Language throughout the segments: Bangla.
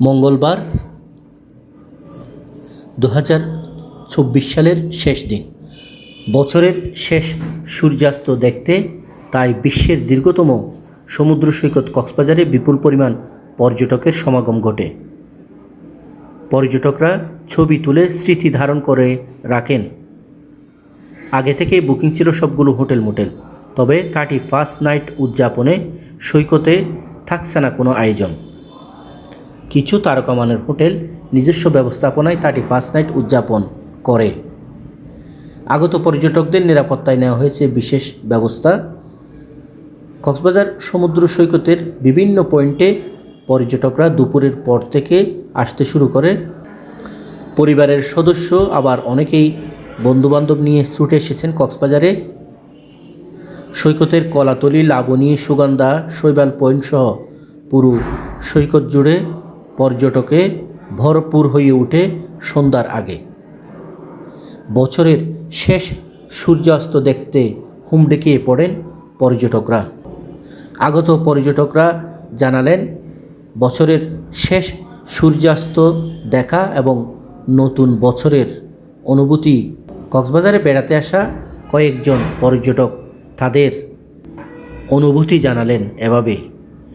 মঙ্গলবার দু চব্বিশ সালের শেষ দিন। বছরের শেষ সূর্যাস্ত দেখতে তাই বিশ্বের দীর্ঘতম সমুদ্র সৈকত কক্সবাজারে বিপুল পরিমাণ পর্যটকের সমাগম ঘটে। পর্যটকরা ছবি তুলে স্মৃতি ধারণ করে রাখেন। আগে থেকেই বুকিং ছিল সবগুলো হোটেল মোটেল তবে থার্টি ফার্স্ট নাইট উদযাপনে সৈকতে থাকছে না কোনো আয়োজন। কিছু তারকামানের হোটেল নিজস্ব ব্যবস্থাপনায় থার্টি ফার্স্ট নাইট উদযাপন করে। আগত পর্যটকদের নিরাপত্তায় নেওয়া হয়েছে বিশেষ ব্যবস্থা। কক্সবাজার সমুদ্র সৈকতের বিভিন্ন পয়েন্টে পর্যটকরা দুপুরের পর থেকে আসতে শুরু করে। পরিবারের সদস্য আবার অনেকেই বন্ধুবান্ধব নিয়ে ছুটে এসেছেন কক্সবাজারে। সৈকতের কলাতলি লাবণী, সুগন্ধা, শৈবাল পয়েন্ট সহ পুরো সৈকত জুড়ে পর্যটকে ভরপুর হয়ে ওঠে সন্ধ্যার আগে। বছরের শেষ সূর্যাস্ত দেখতে হুমড়িকিয়ে পড়েন পর্যটকরা। আগত পর্যটকরা জানালেন, বছরের শেষ সূর্যাস্ত দেখা এবং নতুন বছরের অনুভূতি। কক্সবাজারে বেড়াতে আসা কয়েকজন পর্যটক তাদের অনুভূতি জানালেন এভাবে।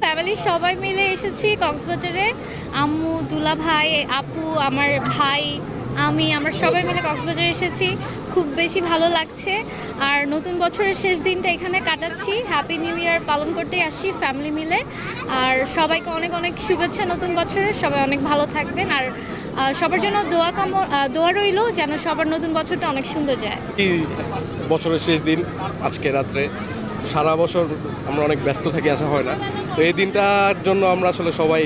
ফ্যামিলির সবাই মিলে এসেছি কক্সবাজারে। আম্মু দুলা ভাই আপু, আমার ভাই আমি, আমরা সবাই মিলে কক্সবাজারে এসেছি। খুব বেশি ভালো লাগছে। আর নতুন বছরের শেষ দিনটা এখানে কাটাচ্ছি। হ্যাপি নিউ ইয়ার পালন করতে আসি ফ্যামিলি মিলে। আর সবাইকে অনেক অনেক শুভেচ্ছা নতুন বছরের। সবাই অনেক ভালো থাকবেন। আর সবার জন্য দোয়া কাম দোয়া রইল যেন সবার নতুন বছরটা অনেক সুন্দর যায়। বছরের শেষ দিন, আজকে রাত্রে। সারা বছর আমরা অনেক ব্যস্ত থাকি, আসা হয় না। তো এই দিনটার জন্য আমরা আসলে সবাই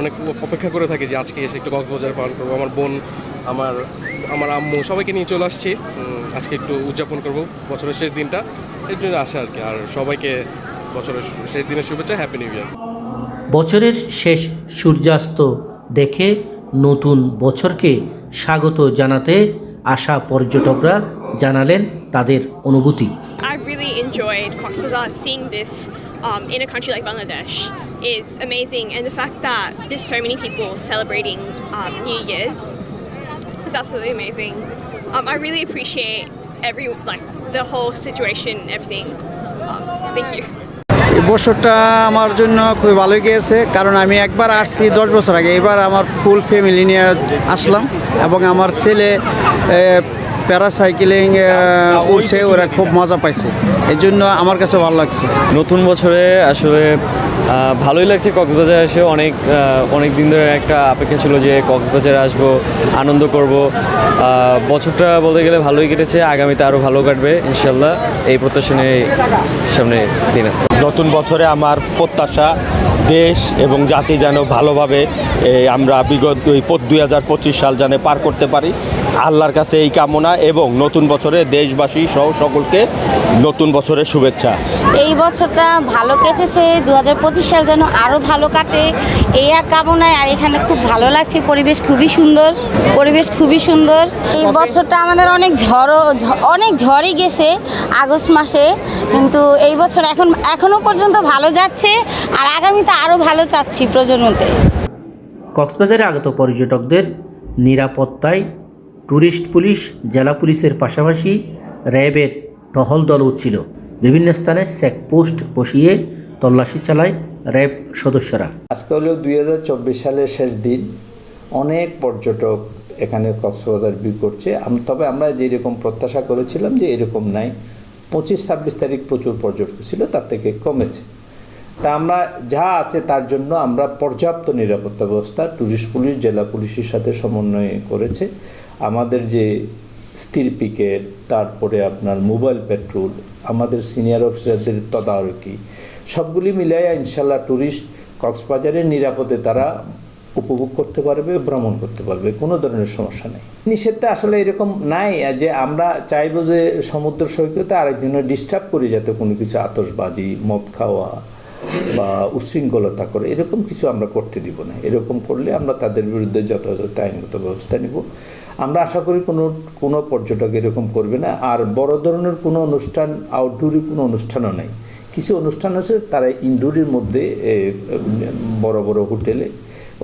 অনেক অপেক্ষা করে থাকি যে আজকে এসে একটু কক্সবাজার পালন করব। আমার বোন আমার আমার আম্মু সবাইকে নিয়ে চলে আসছি। আজকে একটু উদযাপন করব বছরের শেষ দিনটা। এর জন্য আসা আর কি আর সবাইকে বছরের শেষ দিনের শুভেচ্ছা হ্যাপি নিউ ইয়ার বছরের শেষ সূর্যাস্ত দেখে নতুন বছরকে স্বাগত জানাতে আসা পর্যটকরা জানালেন তাদের অনুভূতি। I really enjoyed Cox's Bazar. Seeing this um, in a country like Bangladesh is amazing, and the fact that there's so many people celebrating um, New Year's is absolutely amazing. Um, I really appreciate every like the whole situation, everything. Um, thank you. বছরটা আমার জন্য খুবই ভালো গিয়েছে কারণ আমি একবার আসছি দশ বছর আগে এবার আমার ফুল ফ্যামিলি নিয়ে আসলাম এবং আমার ছেলে প্যারাসাইকেলিং উঠছে ওরা খুব মজা পাইছে এই জন্য আমার কাছে ভালো লাগছে নতুন বছরে আসলে ভালোই লাগছে কক্সবাজার এসে। অনেক অনেক দিন ধরে একটা অপেক্ষা ছিল যে কক্সবাজারে আসব, আনন্দ করব। বছরটা বলতে গেলে ভালোই কেটেছে, আগামীতে আরও ভালো কাটবে, ইনশাল্লাহ। এই প্রত্যাশা নিয়ে সামনে দিনে। নতুন বছরে আমার প্রত্যাশা দেশ এবং জাতি যেন ভালোভাবে আমরা বিগত দুই পঁচিশ সাল যেন পার করতে পারি। আল্লাহর কাছে এই কামনা এবং নতুন বছরে দেশবাসী সহ সকলকে নতুন বছরের শুভেচ্ছা। এই বছরটা ভালো কেটেছে দু হাজার পঁচিশ সাল যেন আরও ভালো কাটে। এই এক কামনায় আর এখানে খুব ভালো লাগছে পরিবেশ খুবই সুন্দর পরিবেশ খুবই সুন্দর। এই বছরটা আমাদের অনেক ঝড়ও ঝ- অনেক ঝড়ই গেছে আগস্ট মাসে কিন্তু এই বছর এখন এখনও পর্যন্ত ভালো যাচ্ছে আর আগামীতে আরও ভালো চাচ্ছি প্রজন্মতে। কক্সবাজারে আগত পর্যটকদের নিরাপত্তায় ট্যুরিস্ট পুলিশ, জেলা পুলিশের পাশাপাশি র্যাবের টহল দলও ছিল। বিভিন্ন স্থানে চেকপোস্ট বসিয়ে তল্লাশি চালায় র্যাব সদস্যরা। আজকে হলো দুই হাজার চব্বিশ সালের শেষ দিন। অনেক পর্যটক এখানে কক্সবাজার ভিড় করছে। তবে আমরা যেরকম প্রত্যাশা করেছিলাম যে এরকম নাই। পঁচিশ ছাব্বিশ তারিখ প্রচুর পর্যটক ছিল, তার থেকে কমেছে। তা আমরা যা আছে তার জন্য আমরা পর্যাপ্ত নিরাপত্তা ব্যবস্থা ট্যুরিস্ট পুলিশ, জেলা পুলিশের সাথে সমন্বয় করেছে। আমাদের যে স্থির পিকেট তারপরে আপনার মোবাইল পেট্রোল আমাদের সিনিয়র অফিসারদের তদারকি, সবগুলি মিলাইয়া ইনশাল্লাহ ট্যুরিস্ট কক্সবাজারের নিরাপদে তারা উপভোগ করতে পারবে, ভ্রমণ করতে পারবে, কোনো ধরনের সমস্যা নেই। নিষেধটা আসলে এরকম নাই যে আমরা চাইব যে সমুদ্র সৈকতে আরেকজনের ডিস্টার্ব করি যাতে কোনো কিছু আতসবাজি মদ খাওয়া বা উশৃঙ্খলতা করে, এরকম কিছু আমরা করতে দিব না। এরকম করলে আমরা তাদের বিরুদ্ধে যথাযথ আইনগত ব্যবস্থা নিব। আমরা আশা করি কোনো কোনো পর্যটক এরকম করবে না। আর বড় ধরনের কোনো অনুষ্ঠান আউটডোরে কোনো অনুষ্ঠানও নেই। কিছু অনুষ্ঠান আছে, তারা ইনডোরের মধ্যে বড় বড় হোটেলে,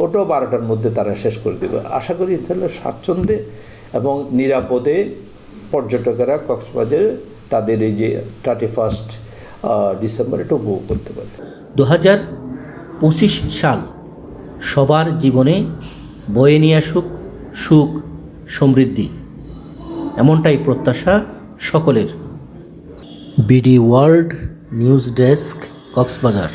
ওটাও বারোটার মধ্যে তারা শেষ করে দেবে। আশা করি ইনশাল্লাহ স্বাচ্ছন্দ্যে এবং নিরাপদে পর্যটকেরা কক্সবাজারে তাদের এই যে থার্টি ফার্স্ট ডিসেম্বর এটা উপভোগ করতে পারবে। দু হাজার পঁচিশ সাল সবার জীবনে বয়ে নিয়ে আসুক সুখ সমৃদ্ধি এমনটাই প্রত্যাশা সকলের। BD world news desk Cox's Bazar.